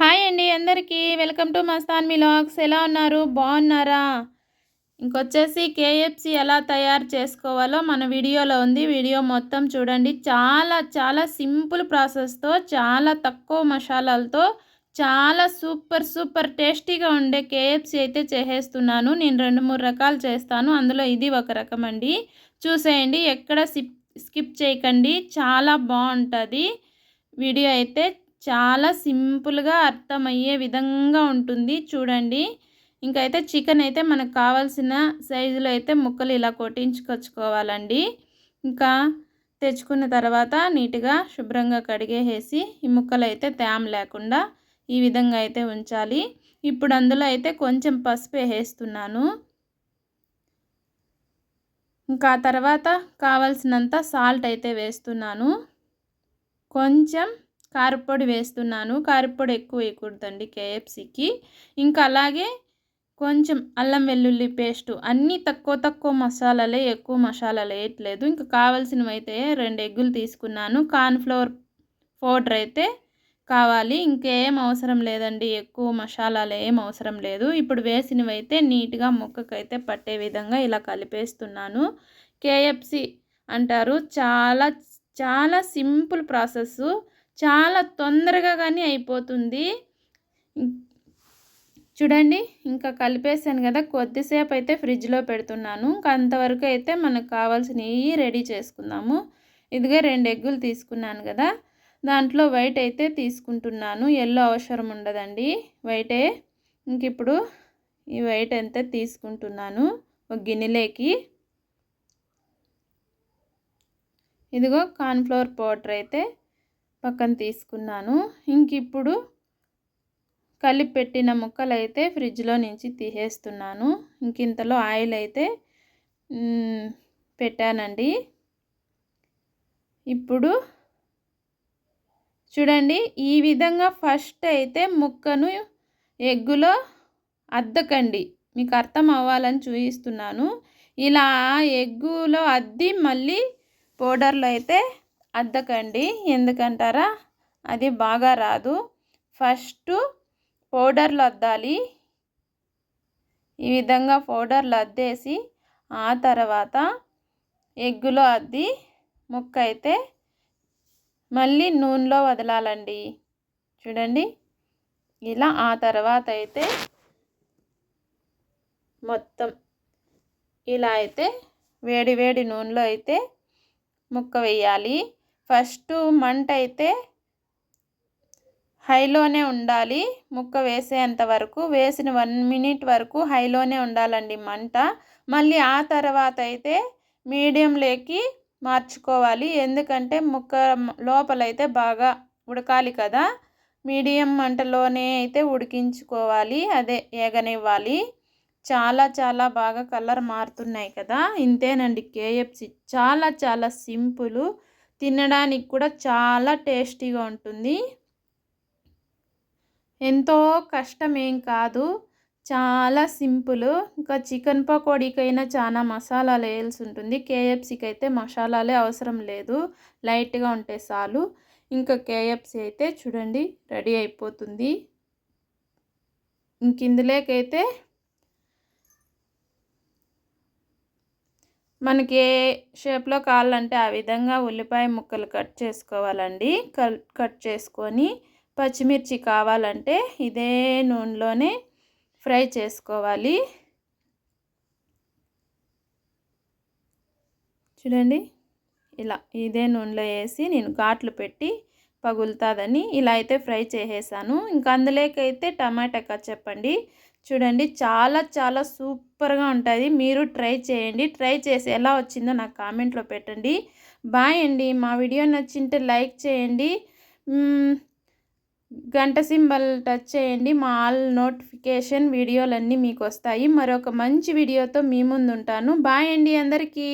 Hi అండి అందరికీ. Welcome to Mastan మిలాక్స్. ఎలా ఉన్నారు? బాగున్నారా? ఇంకొచ్చేసి కేఎఫ్సి ఎలా తయారు చేసుకోవాలో మన వీడియోలో ఉంది. వీడియో మొత్తం చూడండి. చాలా చాలా సింపుల్ ప్రాసెస్తో చాలా తక్కువ మసాలాలతో చాలా సూపర్ సూపర్ టేస్టీగా ఉండే కేఎఫ్సి అయితే చేసేస్తున్నాను. నేను రెండు మూడు రకాలు చేస్తాను. అందులో ఇది ఒక రకం అండి. చూసేయండి. ఎక్కడ స్కిప్ స్కిప్ చేయకండి. చాలా బాగుంటుంది. వీడియో అయితే చాలా సింపుల్గా అర్థమయ్యే విధంగా ఉంటుంది. చూడండి. ఇంకైతే చికెన్ అయితే మనకు కావాల్సిన సైజులో అయితే ముక్కలు ఇలా కొట్టించుకొచ్చుకోవాలండి. ఇంకా తెచ్చుకున్న తర్వాత నీట్గా శుభ్రంగా కడిగేసి ఈ ముక్కలు అయితే తేమ లేకుండా ఈ విధంగా అయితే ఉంచాలి. ఇప్పుడు అందులో అయితే కొంచెం పసుపు వేస్తున్నాను ఇంకా తర్వాత కావలసినంత సాల్ట్ అయితే వేస్తున్నాను. కొంచెం కారపొడి వేస్తున్నాను. కారపొడి ఎక్కువ వేయకూడదండి కేఎఫ్సికి ఇంకా అలాగే కొంచెం అల్లం వెల్లుల్లి పేస్టు అన్నీ తక్కువ తక్కువ మసాలాలే ఎక్కువ మసాలాలు వేయట్లేదు. ఇంకా కావాల్సినవి అయితే రెండు ఎగ్గులు తీసుకున్నాను. కార్న్ఫ్లవర్ పౌడర్ అయితే కావాలి. ఇంకేం అవసరం లేదండి. ఎక్కువ మసాలాలు ఏం అవసరం లేదు. ఇప్పుడు వేసినవి అయితే నీట్గా ముక్కకైతే పట్టే విధంగా ఇలా కలిపేస్తున్నాను. కేఎఫ్సి అంటారు. చాలా చాలా సింపుల్ ప్రాసెస్ చాలా తొందరగా కానీ అయిపోతుంది. చూడండి ఇంకా కలిపేసాను కదా కొద్దిసేపు అయితే ఫ్రిడ్జ్లో పెడుతున్నాను. ఇంకా అంతవరకు అయితే మనకు కావాల్సినవి రెడీ చేసుకుందాము. ఇదిగా రెండు ఎగ్గులు తీసుకున్నాను కదా దాంట్లో వైట్ అయితే తీసుకుంటున్నాను. ఎల్లో అవసరం ఉండదండి వైటే. ఇంక ఇప్పుడు ఈ వైట్ అయితే తీసుకుంటున్నాను ఒక గిన్నెలోకి. ఇదిగో కార్న్ఫ్లవర్ పౌడర్ అయితే పక్కన తీసుకున్నాను. ఇంక ఇప్పుడు కలిపి పెట్టిన ముక్కలు అయితే ఫ్రిడ్జ్లో నుంచి తీసేస్తున్నాను. ఇంక ఇంతలో ఆయిల్ అయితే పెట్టానండి. ఇప్పుడు చూడండి ఈ విధంగా ఫస్ట్ అయితే ముక్కను ఎగ్గులో అద్దకండి. మీకు అర్థం అవ్వాలని చూపిస్తున్నాను. ఇలా ఎగ్గులో అద్ది మళ్ళీ పౌడర్లో అయితే అద్దకండి. ఎందుకంటారా? అది బాగా రాదు. ఫస్ట్ పౌడర్లు అద్దాలి. ఈ విధంగా పౌడర్లు అద్దేసి ఆ తర్వాత ఎగ్గులో అద్ది ముక్క అయితే మళ్ళీ నూనెలో వదలాలండి. చూడండి. ఇలా ఆ తర్వాత అయితే మొత్తం ఇలా అయితే వేడి వేడి నూనెలో అయితే ముక్క వేయాలి. ఫస్ట్ మంట అయితే హైలోనే ఉండాలి. ముక్క వేసేంత వరకు వేసిన వన్ మినిట్ వరకు హైలోనే ఉండాలండి మంట. మళ్ళీ ఆ తర్వాత అయితే మీడియంలోకి మార్చుకోవాలి. ఎందుకంటే ముక్క లోపలైతే బాగా ఉడకాలి కదా. మీడియం మంటలోనే అయితే ఉడికించుకోవాలి. అదే ఏగనివ్వాలి. చాలా చాలా బాగా కలర్ మారుతున్నాయి కదా. ఇంతేనండి కేఎఫ్సి. చాలా చాలా సింపుల్. తినడానికి కూడా చాలా టేస్టీగా ఉంటుంది. ఎంతో కష్టం ఏం కాదు. చాలా సింపుల్. ఇంకా చికెన్ పకోడీకైనా చాలా మసాలాలు వేయాల్సి ఉంటుంది. కేఎఫ్సీకి అయితే మసాలాలే అవసరం లేదు. లైట్గా ఉంటే చాలు. ఇంకా కేఎఫ్సీ అయితే చూడండి రెడీ అయిపోతుంది. ఇంక ఇందులోకైతే మనకి ఏ షేప్లో కావాలంటే ఆ విధంగా ఉల్లిపాయ ముక్కలు కట్ చేసుకోవాలండి. కట్ చేసుకొని పచ్చిమిర్చి కావాలంటే ఇదే నూనెలోనే ఫ్రై చేసుకోవాలి. చూడండి ఇలా ఇదే నూనెలో వేసి నేను ఘాట్లు పెట్టి పగులుతుందని ఇలా అయితే ఫ్రై చేసేసాను. ఇంకా అందులోకైతే టమాటా చెప్పండి చూడండి చాలా చాలా సూపర్గా ఉంటుంది మీరు ట్రై చేయండి. ట్రై చేసి ఎలా వచ్చిందో నాకు కామెంట్లో పెట్టండి. బాయ్ అండి. మా వీడియో నచ్చింటే లైక్ చేయండి. గంట సింబల్ టచ్ చేయండి. మా ఆల్ నోటిఫికేషన్ వీడియోలన్నీ మీకు వస్తాయి. మరొక మంచి వీడియోతో మీ ముందు ఉంటాను బాయ్ అండి అందరికీ.